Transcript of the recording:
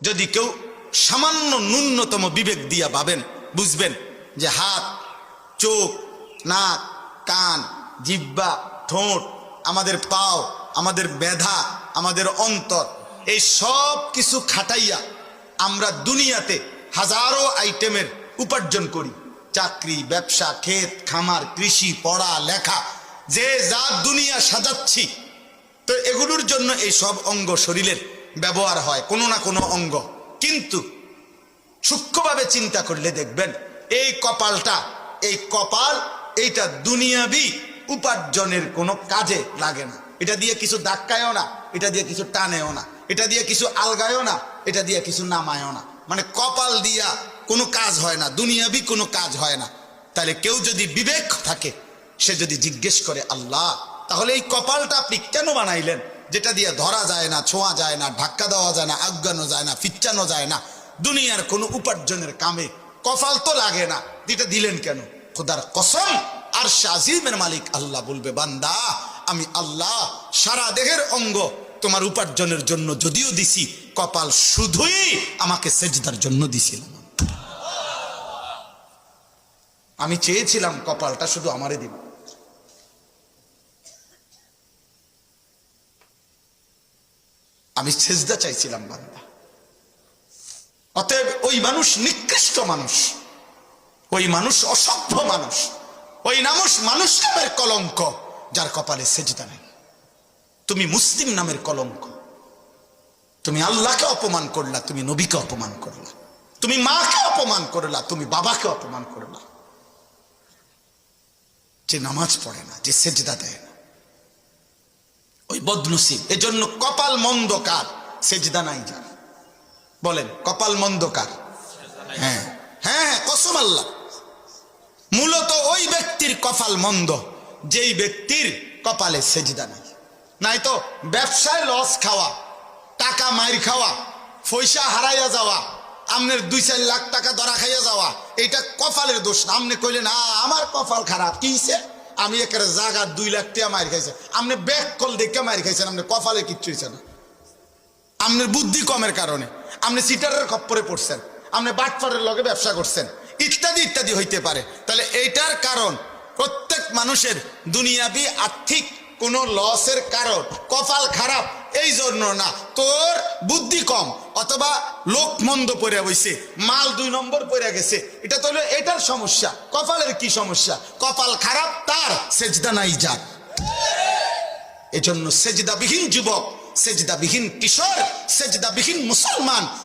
যদি কেউ সামান্য ন্যূনতম বিবেক দিয়া ভাবেন, বুঝবেন যে হাত, চোখ, নাক, কান জিব্বা ঠোঁট, আমাদের পাও, আমাদের বেধা আমাদের অন্তর, এই সব কিছু খাটাইয়া আমরা দুনিয়াতে হাজারো আইটেমের উপার্জন করি। চাকরি, ব্যবসা, ক্ষেত, খামার, কৃষি, পড়া, লেখা, যে যা দুনিয়া সাজাচ্ছি। তো এগুলোর জন্য এই সব অঙ্গ শরীরের ব্যবহার হয়, কোনো না কোনো অঙ্গ। কিন্তু সূক্ষ্মভাবে চিন্তা করলে দেখবেন, এই কপালটা, এই কপাল, এইটা দুনিয়াবি উপার্জনের কোনো কাজে লাগে না। এটা দিয়ে কিছু ধাক্কায়ও না, এটা দিয়ে কিছু টানেও না, এটা দিয়ে কিছু আলগায়ও না, এটা দিয়ে কিছু নামায়ও না। মানে কপাল দিয়া কোনো কাজ হয় না, দুনিয়াবি কোনো কাজ হয় না। তাহলে কেউ যদি বিবেক থাকে, সে যদি জিজ্ঞেস করে, আল্লাহ, তাহলে এই কপালটা আপনি কেন বানাইলেন? যেটা দিয়ে ধরা যায় না, ছোঁয়া যায় না, ধাক্কা দেওয়া যায় না, আজ্ঞানো যায় না, ফিচ্চানো যায় না, দুনিয়ার কোনো উপার্জনের কামে কপাল তো লাগে না। যেটা দিলেন কেন? খোদার কসম আর শাজিমের মালিক আল্লাহ বলবে, বান্দা, আমি আল্লাহ সারা দেহের অঙ্গ তোমার উপার্জনের জন্য যদিও দিছি, কপাল শুধুই আমাকে সেজদার জন্য দিছিলাম আমি চেয়েছিলাম কপালটা শুধু আমারে দিব। আমি সেজদা চাইছিলাম বান্দা। অতএব ওই মানুষ নিকৃষ্ট মানুষ। ওই মানুষ অসভ্য মানুষ। ওই নামুস মানুষ নামের কলঙ্ক, যার কপালে সেজদা নেই। তুমি মুসলিম নামের কলঙ্ক। তুমি আল্লাহকে অপমান করলা, তুমি নবীকে অপমান করলা। তুমি মাকে অপমান করলা, তুমি বাবাকে অপমান করলা। যে নামাজ পড়ে না, যে সেজদা দেয় না বদনসিব। এজন্য কপাল মন্দকার সেজদা নাই যার। বলেন, কপাল মন্দকার হ্যাঁ হ্যাঁ হ্যাঁ কসম আল্লাহ। মূলত ওই ব্যক্তির কপাল মন্দ, যেই ব্যক্তির কপালে সেজদা নাই। নাই তো ব্যবসায় লস খাওয়া, টাকা মাইর খাওয়া, পয়সা হারাইয়া যাওয়া, আমনের দুই চার লাখ টাকা ধরা খাইয়া যাওয়া, এটা কপালের দোষ আমনে কইলে না আমার কপাল খারাপ, কি হইছে? আমি একেবারে জায়গা দুই লাখ টাকা মাইর খাইছে। আপনি ব্যাক কল দেখে মাইর খাইছেন আপনি কপালে কিচ্ছু হয়েছে না। আপনার বুদ্ধি কমের কারণে আপনি সিটারের খপ্পরে পড়ছেন আপনি বাটফারের লগে ব্যবসা করছেন, ইত্যাদি ইত্যাদি হইতে পারে। তাহলে এইটার কারণ, প্রত্যেক মানুষের দুনিয়াবি আর্থিক কোনো লসের কারণ, কপাল খারাপ, এই জন্য না। তোর বুদ্ধি কম অথবা লোক মন্দ পড়ে বইছে, মাল দুই নম্বর পড়ে গেছে। এটা তো এটার সমস্যা। কপালের কি সমস্যা? কপাল খারাপ, তার সেজদা নাই যাক এজন্য সেজদাবিহীন যুবক, সেজদাবিহীন কিশোর, সেজদাবিহীন মুসলমান